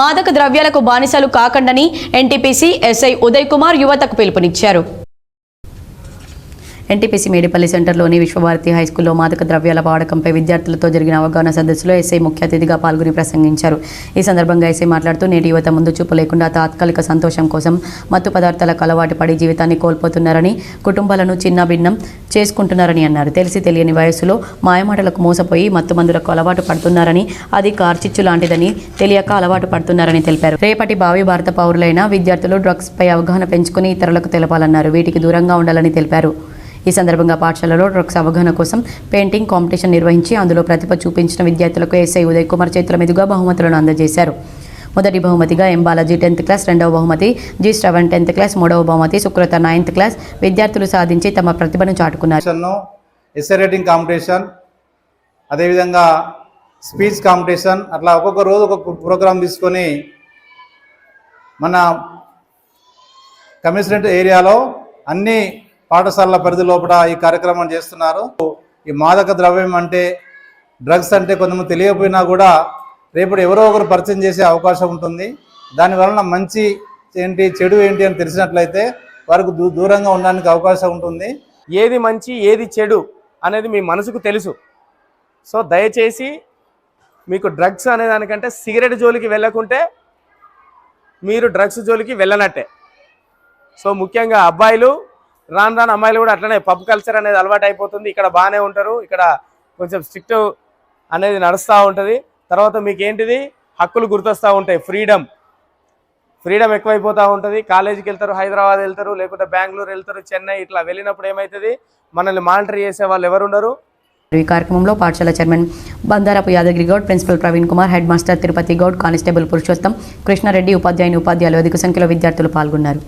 మాదక ద్రవ్యాలకు బానిసలు కాకండని ఎన్టీపీసీ ఎస్ఐ ఉదయ్ కుమార్ యువతకు పిలుపునిచ్చారు. ఎన్టీపీసీ మేడిపల్లి సెంటర్లోని విశ్వభారతి హైస్కూల్లో మాదక ద్రవ్యాల వాడకంపై విద్యార్థులతో జరిగిన అవగాహన సదస్సులో ఎస్ఐ ముఖ్య అతిథిగా పాల్గొని ప్రసంగించారు. ఈ సందర్భంగా ఎస్ఐ మాట్లాడుతూ నేటి యువత ముందు చూపు లేకుండా తాత్కాలిక సంతోషం కోసం మత్తు పదార్థాలకు అలవాటు పడి జీవితాన్ని కోల్పోతున్నారని కుటుంబాలను చిన్న భిన్నం చేసుకుంటున్నారని అన్నారు. తెలిసి తెలియని వయస్సులో మాయమాటలకు మోసపోయి మత్తు మందులకు అలవాటు పడుతున్నారని అది కార్చిచ్చు లాంటిదని తెలియక అలవాటు పడుతున్నారని తెలిపారు. రేపటి భావి భారత పౌరులైన విద్యార్థులు డ్రగ్స్పై అవగాహన పెంచుకుని ఇతరులకు తెలపాలన్నారు. వీటికి దూరంగా ఉండాలని తెలిపారు. ఈ సందర్భంగా పాఠశాలలో డ్రగ్స్ అవగాహన కోసం పెయింటింగ్ కాంపిటీషన్ నిర్వహించి అందులో ప్రతిభ చూపించిన విద్యార్థులకు ఎస్ఐ ఉదయ్ కుమార్ చేతుల మీదుగా బహుమతులను అందజేశారు. మొదటి బహుమతిగా ఎం బాలాజీ టెన్త్ క్లాస్ రెండవ బహుమతి జి శ్రవణ్ టెన్త్ క్లాస్ మూడవ బహుమతి సుకృత నైన్త్ క్లాస్ విద్యార్థులు సాధించి తమ ప్రతిభను చాటుకున్నారు. ఎస్ఐ రైటింగ్ కాంపిటీషన్ అదేవిధంగా స్పీచ్ కాంపిటీషన్ అట్లా ఒక్కొక్క రోజు ఒక్కొక్క ప్రోగ్రాం తీసుకొని మన కమిషనరేట్ ఏరియాలో అన్ని పాఠశాలల పరిధి లోపల ఈ కార్యక్రమం చేస్తున్నారు. ఈ మాదక ద్రవ్యం అంటే డ్రగ్స్ అంటే కొంతమంది తెలియకపోయినా కూడా రేపు ఎవరో ఒకరు పరిచయం చేసే అవకాశం ఉంటుంది. దాని వలన మంచి ఏంటి చెడు ఏంటి అని తెలిసినట్లయితే వారికి దూ దూరంగా ఉండడానికి అవకాశం ఉంటుంది. ఏది మంచి ఏది చెడు అనేది మీ మనసుకు తెలుసు. సో దయచేసి మీకు డ్రగ్స్ అనే దానికంటే సిగరెట్ జోలికి వెళ్ళకుంటే మీరు డ్రగ్స్ జోలికి వెళ్ళనట్టే. సో ముఖ్యంగా అబ్బాయిలు రాను రాను అమ్మాయిలు కూడా అట్లనే పబ్ కల్చర్ అనేది అలవాటు అయిపోతుంది. ఇక్కడ బాగానే ఉంటారు. ఇక్కడ కొంచెం స్ట్రిక్ట్ అనేది నడుస్తూ ఉంటుంది. తర్వాత మీకు ఏంటిది? హక్కులు గుర్తొస్తూ ఉంటాయి. ఫ్రీడమ్ ఫ్రీడమ్ ఎక్కువైపోతూ ఉంటుంది. కాలేజీకి వెళ్తారు హైదరాబాద్ వెళ్తారు లేకుంటే బెంగళూరు వెళ్తారు చెన్నై ఇట్లా వెళ్ళినప్పుడు ఏమవుతుంది మనల్ని మానిటర్ చేసే వాళ్ళు ఎవరు ఉండరు? ఈ కార్యక్రమంలో పాఠశాల chairman Bandarapu Yadagiri Goud principal Praveen Kumar head master Tirupati Goud constable Purushottam Krishna Reddy ఉపాధ్యాయుని ఉపాధ్యాయులు అధిక సంఖ్యలో విద్యార్థులు పాల్గొన్నారు.